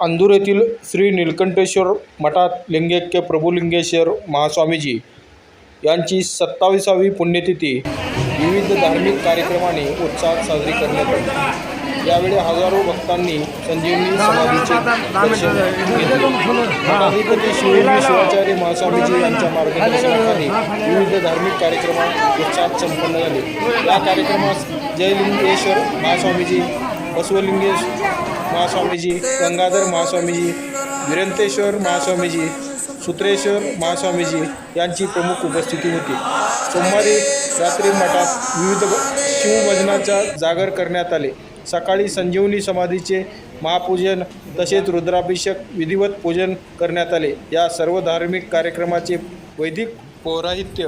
अंदूर येथील श्री नीलकंठेश्वर मठात लिंगैक्य प्रभुलिंगेश्वर महास्वामीजी यांची सत्ताविसावी पुण्यतिथी विविध धार्मिक कार्यक्रमाने उत्साहात साजरी करण्यात आली. यावेळी हजारो भक्तांनी संजीवनी समाधीचे दर्शन घेतले. शिवाचार्य महास्वामीजी यांच्या मार्गदर्शनाखाली विविध धार्मिक कार्यक्रम उत्साहात संपन्न झाले. या कार्यक्रमास जयलिंगेश्वर महास्वामीजी बसवलिंगेश महास्वामीजी गंगाधर महास्वामीजी विरंतेश्वर महास्वामीजी सूत्रेश्वर महास्वामीजी यांची प्रमुख उपस्थिती होती. सोमवारी रात्री मठात विविध शिवभजनाचा जागर करण्यात आले. सकाळी संजीवनी समाधीचे महापूजन तसेच रुद्राभिषेक विधिवत पूजन करण्यात आले. या सर्व धार्मिक कार्यक्रमाचे वैदिक पौराहित्य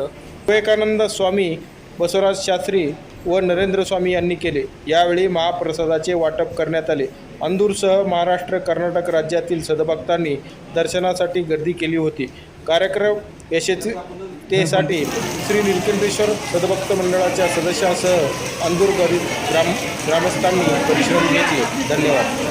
विवेकानंद स्वामी बसवराज शास्त्री व नरेंद्र स्वामी यांनी केले. यावेळी महाप्रसादाचे वाटप करण्यात आले. अंदूरसह महाराष्ट्र कर्नाटक राज्यातील सदभक्तांनी दर्शनासाठी गर्दी केली होती. कार्यक्रम यशस्वीतेसाठी श्री निलकंठेश्वर सदभक्त मंडळाच्या सदस्यासह अंदूर ग्राम ग्रामस्थांनी परिश्रम घेतले. धन्यवाद.